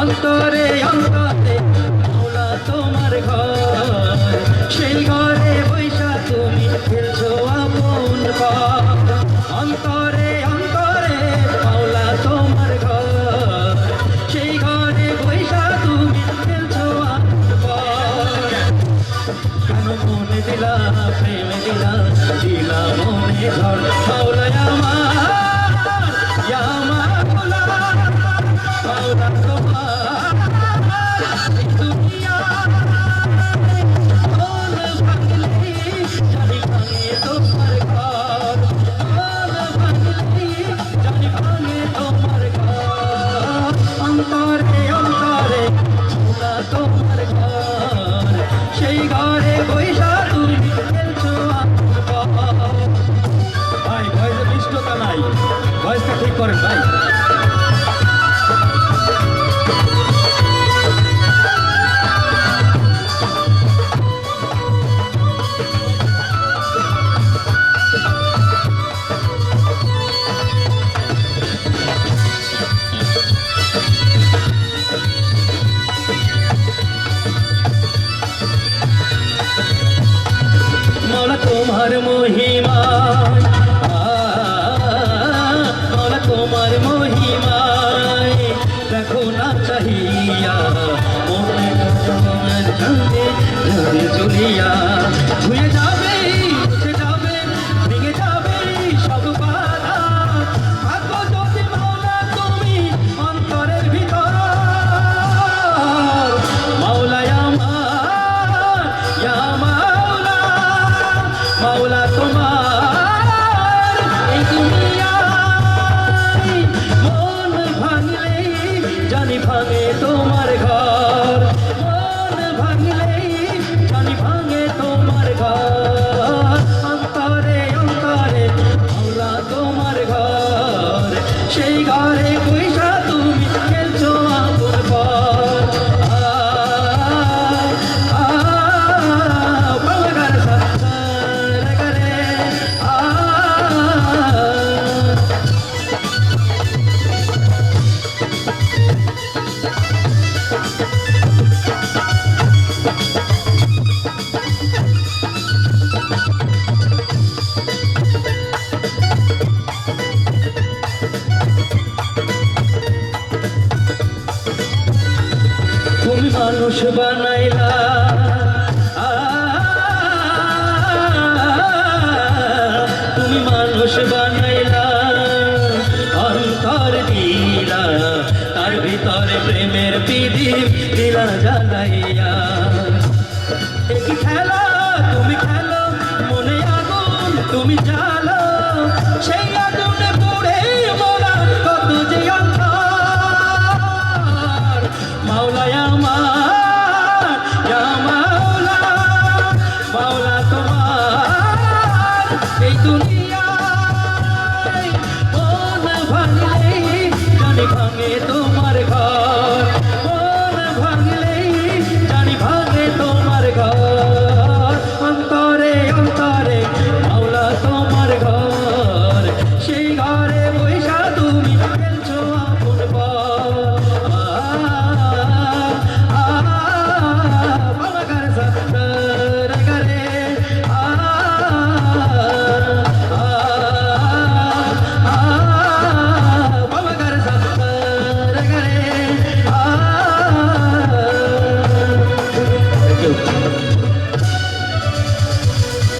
অন্তরে অন্তরে তোমার ঘর। সেই ঘরে বৈশা তুমি খেলছো। মনে দিলা প্রেম দিলা দিলা মনে ঘর। চলিয়া। ধুয়ে যাবে ভেঙে যাবে সব তুমি অন্তরের ভিতর। মাওলায় আমার, ইয়া তোমার। এই দুনিয়ায় মন ভাঙলে, জানি ভাঙে তোমার সেই ঘরে মানুষ বানাইলা। তুমি মানুষ বানাইলা। অন্তর দিলা, তার ভিতরে প্রেমের পিদিম দিলা একই খেলা? তুমি খেলো, মনে আগুন, তুমি জ্বালো। তোমার ঘর